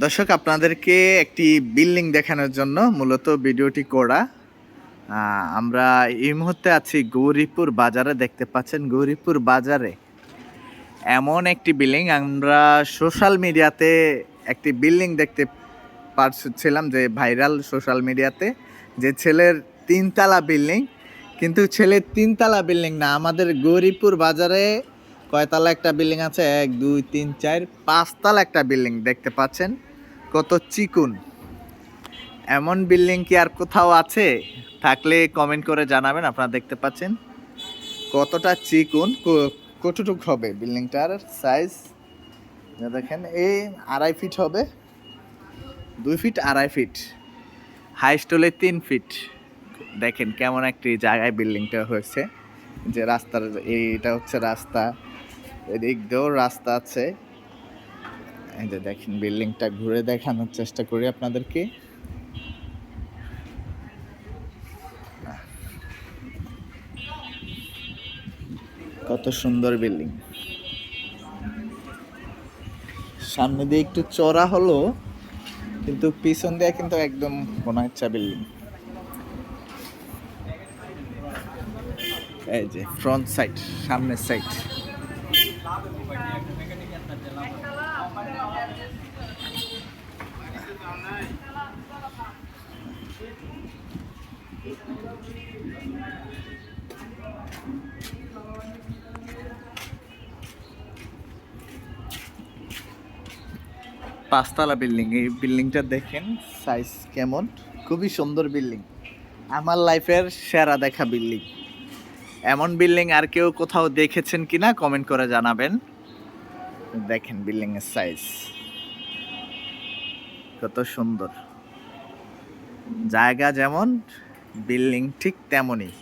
দর্শক, আপনাদেরকে একটি বিল্ডিং দেখানোর জন্য মূলত ভিডিওটি করা। আমরা এই মুহূর্তে আছি গৌরীপুর বাজারে, দেখতে পাচ্ছেন গৌরীপুর বাজারে। এমন একটি বিল্ডিং, আমরা সোশ্যাল মিডিয়াতে একটি বিল্ডিং দেখতে পারছিলাম যে ভাইরাল সোশ্যাল মিডিয়াতে, যে ছেলের তিনতলা বিল্ডিং। কিন্তু ছেলের তিনতলা বিল্ডিং না, আমাদের গৌরীপুর বাজারে কয়তলা একটা বিল্ডিং আছে? এক, দুই, তিন, চার, পাঁচতলা একটা বিল্ডিং দেখতে পাচ্ছেন। কত চিকুন। এমন বিল্ডিং কি আর কোথাও আছে? থাকলে কমেন্ট করে জানাবেন, আপনারা দেখতে পাচ্ছেন। কতটা চিকুন কতটুক হবে বিল্ডিংটার সাইজ দেখেন এই আড়াই ফিট হবে। দুই ফিট আড়াই ফিট হাইস্ট হলে তিন ফিট দেখেন কেমন একটি জায়গায় বিল্ডিংটা হয়েছে। যে রাস্তার, এইটা হচ্ছে রাস্তা। এদিক দিয়েও রাস্তা আছে। এই যে দেখেন, বিল্ডিংটা ঘুরে দেখানোর চেষ্টা করি আপনাদেরকে। কত সুন্দর বিল্ডিং। সামনে দিয়ে একটু চড়া হলো, কিন্তু পিছন দিয়ে কিন্তু একদম কোনো ইচ্ছা বিল্ডিং। এই যে ফ্রন্ট সাইড সামনের সাইড পাঁচতলা বিল্ডিং এই বিল্ডিংটা দেখেন সাইজ কেমন? খুবই সুন্দর বিল্ডিং আমার লাইফের সেরা দেখা বিল্ডিং এমন বিল্ডিং আর কেউ কোথাও দেখেছেন কিনা? কমেন্ট করে জানাবেন। দেখেন বিল্ডিং এর সাইজ কত সুন্দর। জায়গা যেমন বিল্ডিং ঠিক তেমনই।